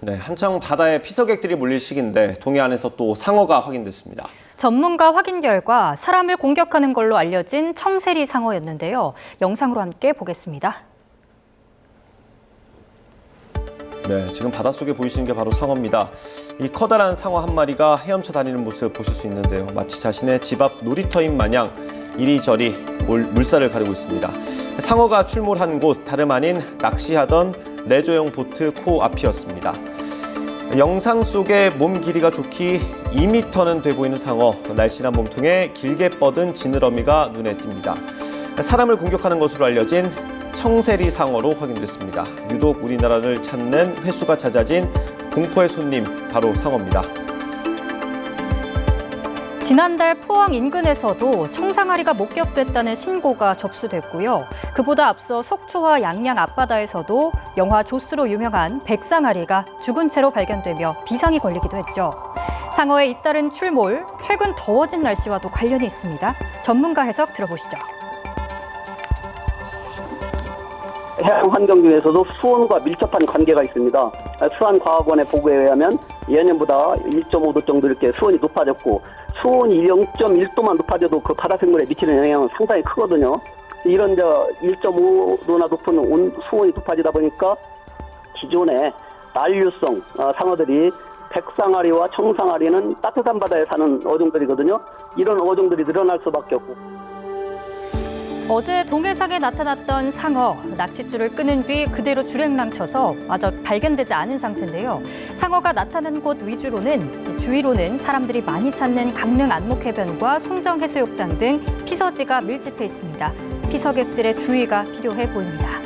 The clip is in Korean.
네, 한창 바다에 피서객들이 몰릴 시기인데 동해안에서 또 상어가 확인됐습니다. 전문가 확인 결과 사람을 공격하는 걸로 알려진 청세리 상어였는데요. 영상으로 함께 보겠습니다. 네, 지금 바닷속에 보이시는 게 바로 상어입니다. 이 커다란 상어 한 마리가 헤엄쳐 다니는 모습 보실 수 있는데요. 마치 자신의 집 앞 놀이터인 마냥 이리저리 물, 물살을 가리고 있습니다. 상어가 출몰한 곳 다름 아닌 낚시하던 레저용 보트 코 앞이었습니다. 영상 속에 몸 길이가 좋기 2m는 돼 보이는 상어, 날씬한 몸통에 길게 뻗은 지느러미가 눈에 띕니다. 사람을 공격하는 것으로 알려진 청세리 상어로 확인됐습니다. 유독 우리나라를 찾는 횟수가 잦아진 공포의 손님 바로 상어입니다. 지난달 포항 인근에서도 청상아리가 목격됐다는 신고가 접수됐고요. 그보다 앞서 속초와 양양 앞바다에서도 영화 조스로 유명한 백상아리가 죽은 채로 발견되며 비상이 걸리기도 했죠. 상어의 잇따른 출몰, 최근 더워진 날씨와도 관련이 있습니다. 전문가 해석 들어보시죠. 해양 환경 중에서도 수온과 밀접한 관계가 있습니다. 수안과학원의 보고에 의하면 예년보다 1.5도 정도 이렇게 수온이 높아졌고 수온이 0.1도만 높아져도 그 바다 생물에 미치는 영향은 상당히 크거든요. 이런 저 1.5도나 높은 온, 수온이 높아지다 보니까 기존의 난류성 어, 상어들이 백상아리와 청상아리는 따뜻한 바다에 사는 어종들이거든요. 이런 어종들이 늘어날 수밖에 없고. 어제 동해상에 나타났던 상어, 낚싯줄을 끄는 뒤 그대로 주랭랑 쳐서 아직 발견되지 않은 상태인데요. 상어가 나타난 곳 위주로는 주위로는 사람들이 많이 찾는 강릉 안목해변과 송정해수욕장 등 피서지가 밀집해 있습니다. 피서객들의 주의가 필요해 보입니다.